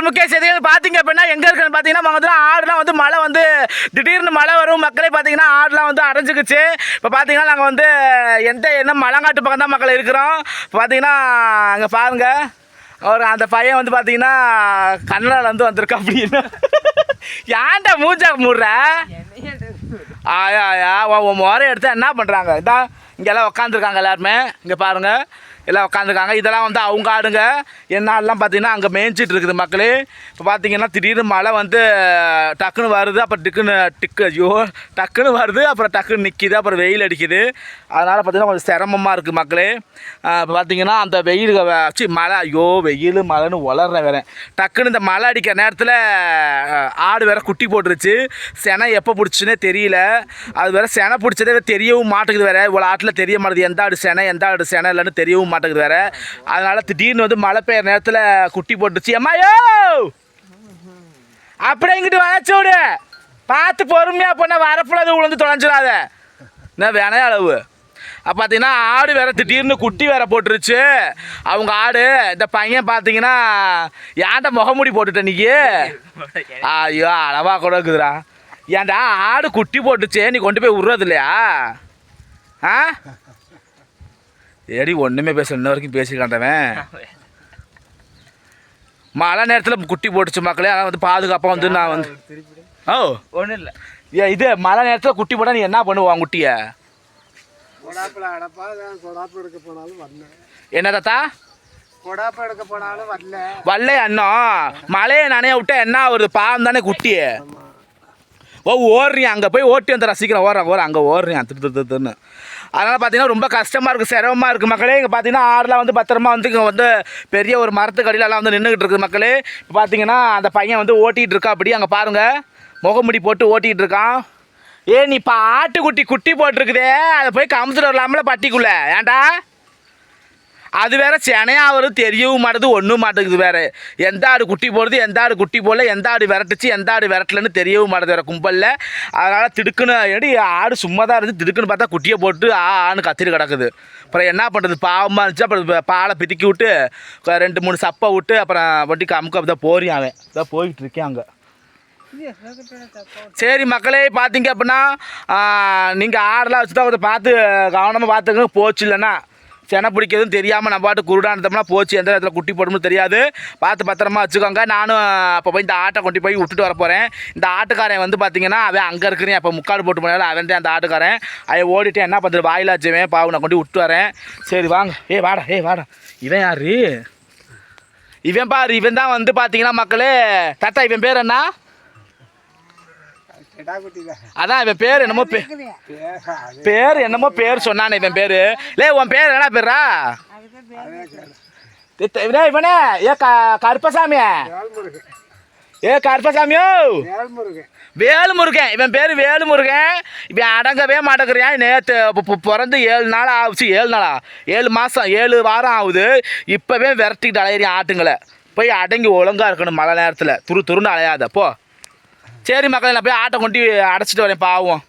மற்றும் முக்கிய செய்திகள் பார்த்தீங்க அப்படின்னா எங்கே இருக்குன்னு பார்த்தீங்கன்னா பக்கத்தில் ஆடுலாம் வந்து மழை வந்து திடீர்னு மழை வரும். மக்களே பார்த்தீங்கன்னா ஆடுலாம் வந்து அடைஞ்சிக்கிச்சு. இப்போ பார்த்தீங்கன்னா நாங்கள் வந்து எந்த என்ன மலங்காட்டு பக்கம் தான் மக்கள் இருக்கிறோம். இப்போ பார்த்தீங்கன்னா அங்கே பாருங்க. ஒரு அந்த பையன் வந்து பார்த்தீங்கன்னா கன்னடால வந்து வந்திருக்கா அப்படின்னு. ஏன்டா மூஞ்சா மூடுற? ஆயா ஆயா உன் முறை எடுத்து என்ன பண்ணுறாங்க இதான் இங்கெல்லாம் உட்காந்துருக்காங்க எல்லாருமே. இங்கே பாருங்கள் எல்லாம் உட்காந்துருக்காங்க இதெல்லாம் வந்து அவங்க ஆடுங்க. என்னாலாம் பார்த்திங்கன்னா அங்கே மேய்ஞ்சிட்டு இருக்குது மக்களே. இப்போ பார்த்தீங்கன்னா திடீர்னு மழை வந்து டக்குன்னு வருது அப்புறம் டிக்குன்னு டிக்கு ஐயோ டக்குன்னு வருது அப்புறம் டக்குன்னு நிற்கிது அப்புறம் வெயில் அடிக்குது. அதனால் பார்த்திங்கன்னா கொஞ்சம் சிரமமாக இருக்குது மக்களே. இப்போ பார்த்தீங்கன்னா அந்த வெயில் வச்சு மழை ஐயோ வெயில் மழைன்னு வளர்றேன் வேறே. டக்குன்னு இந்த மழை அடிக்கிற நேரத்தில் ஆடு வேற குட்டி போட்டுருச்சு. செனை எப்போ பிடிச்சுன்னே தெரியல. அது வேறு செனை பிடிச்சதே தெரியவும் மாட்டேங்குது வேறு. இவ்வளோ ஆட்டில் தெரிய மாட்டேது எந்த ஆடு சேனை எந்த ஆடு சேனை இல்லைன்னு தெரியவும் மாட்டேங்குது வேறு. அதனால் திடீர்னு வந்து மழை பெய்யுற நேரத்தில் குட்டி போட்டுச்சு அம்மாயோ அப்படியே இங்கிட்டு வளச்சோடு பார்த்து பொறுமையாக போனால் வரப்புல அது உளுந்து தொலைஞ்சிடாத என்ன வேணைய அளவு. அப்போ பார்த்தீங்கன்னா ஆடு வேற திடீர்னு குட்டி வேற போட்டுருச்சு. அவங்க ஆடு இந்த பையன் பார்த்தீங்கன்னா ஏன்டா முகமூடி போட்டுட்ட நீ? ஐயோ அளவாக கூட இருக்குதுடா. ஏன்டா ஆடு குட்டி போட்டுச்சு நீ கொண்டு போய் விட்றது இல்லையா ஆ? ஏடி ஒன்றுமே பேச இன்ன வரைக்கும் பேசிக்காண்டவன் மழை நேரத்தில் குட்டி போட்டுச்சு மக்களே. அதனால் வந்து பாதுகாப்பாக வந்து நான் வந்து ஓ. ஒன்றும் இல்லை ஏ இது மழை நேரத்தில் குட்டி போட்டால் நீ என்ன பண்ணுவான் குட்டியை? என்ன தாத்தா? வரல. வல்லை அண்ணன் மழையை நனைய விட்டா என்ன ஆகுது பாவம் தானே குட்டி ஓ ஓடுறியான் அங்கே போய் ஓட்டி வந்து ரசிக்கிறேன் ஓடுறான் ஓடுற. அங்கே ஓடுறியான் திரு திரு திருன்னு அதனால் பார்த்தீங்கன்னா ரொம்ப கஷ்டமாக இருக்குது சிரமமாக இருக்குது மக்களே இங்கே பார்த்தீங்கன்னா ஆடுலாம் வந்து பத்திரமா வந்து இங்கே வந்து பெரிய ஒரு மரத்துக்கடியிலலாம் வந்து நின்றுக்கிட்டு இருக்குது மக்களே. இப்போ பார்த்தீங்கன்னா அந்த பையன் வந்து ஓட்டிகிட்டு இருக்கா அப்படி அங்கே பாருங்கள் முகமுடி போட்டு ஓட்டிகிட்டு இருக்கான். ஏ நீ இப்போ ஆட்டுக்குட்டி குட்டி போட்டிருக்குதே. அதை போய் கமுத்துட்டு வரலாமல பட்டிக்குள்ளே. ஏன்டா? அது வேற செனையாக வரும் தெரியவும் மாட்டுது ஒன்றும் மாட்டேங்குது வேற. எந்த ஆடு குட்டி போடுது எந்த ஆடு குட்டி போடல எந்த ஆடு விரட்டுச்சு எந்த ஆடு விரட்டலன்னு தெரியவும் மாட்டுது வேற கும்பலில். அதனால் திடுக்குன்னு எடி ஆடு சும்மா தான் இருந்து திடுக்குன்னு பார்த்தா குட்டியை போட்டு ஆ ஆன்னு கத்திரி கிடக்குது. அப்புறம் என்ன பண்ணுறது பாவமாக இருந்துச்சு. அப்புறம் பாலை பிதுக்கி விட்டு ரெண்டு மூணு சப்பை விட்டு அப்புறம் வண்டிக்கு அமுக்க தான் போறியான் அவன். இதான் போயிட்டு இருக்கேன் அங்கே. சரி மக்களே பார்த்தீங்க அப்படின்னா நீங்கள் ஆடெல்லாம் வச்சு தான் கொஞ்சம் பார்த்து கவனமாக பார்த்துக்கணும் போச்சு இல்லைன்னா. செனை பிடிக்கிறதும் தெரியாமல் நம்ம பாட்டு குருடானதம்னா போச்சு எந்த இடத்துல குட்டி போடணும்னு தெரியாது. பார்த்து பத்திரமா வச்சுக்கோங்க. நானும் அப்போ போய் இந்த ஆட்டை கொண்டு போய் விட்டுட்டு வர போகிறேன் இந்த ஆட்டுக்காரன் வந்து பார்த்தீங்கன்னா அவன் அங்கே இருக்கிறேன். அப்போ முக்காடு போட்டு போனாலும் அவன் தான் அந்த ஆட்டுக்காரன். அவன் ஓடிட்டு என்ன பண்ணுறது வாயிலாச்சுவேன் பாவு நான் கொண்டு விட்டு வரேன். சரி வாங்க. ஏ வாடா ஏ வாடா. இவன் யாரு? இவன் பாரு இவன் தான் வந்து பார்த்தீங்கன்னா மக்களே தாத்தா இவன் பேர் என்ன? அதான் இவன் பேர் என்னமோ பே பேர் என்னமோ பேர் சொன்னானே இவன் பேர். லே உன் பேர் என்ன பேரா. இவனே இவனே ஏ க கருப்பசாமிய வேல்முருகன். ஏ கருப்பசாமியோ வேல்முருகன். இவன் பேர் வேலுமுருகன். இவன் அடங்கவே மாட்டேங்கிறான். நேற்று பிறந்து ஏழு நாள் ஆகுச்சு ஏழு நாளா? ஏழு மாதம் ஏழு வாரம் ஆகுது. இப்போவே விரட்டிக்கிட்டு அலையிறியான் ஆட்டுங்களை. போய் அடங்கி ஒழுங்கா இருக்கணும் மழை நேரத்தில். துரு துருன்னு அலையாத போ. சரி மக்களே நான் போய் ஆட்டை கொண்டு அடைச்சிட்டு வரேன் பாவம்.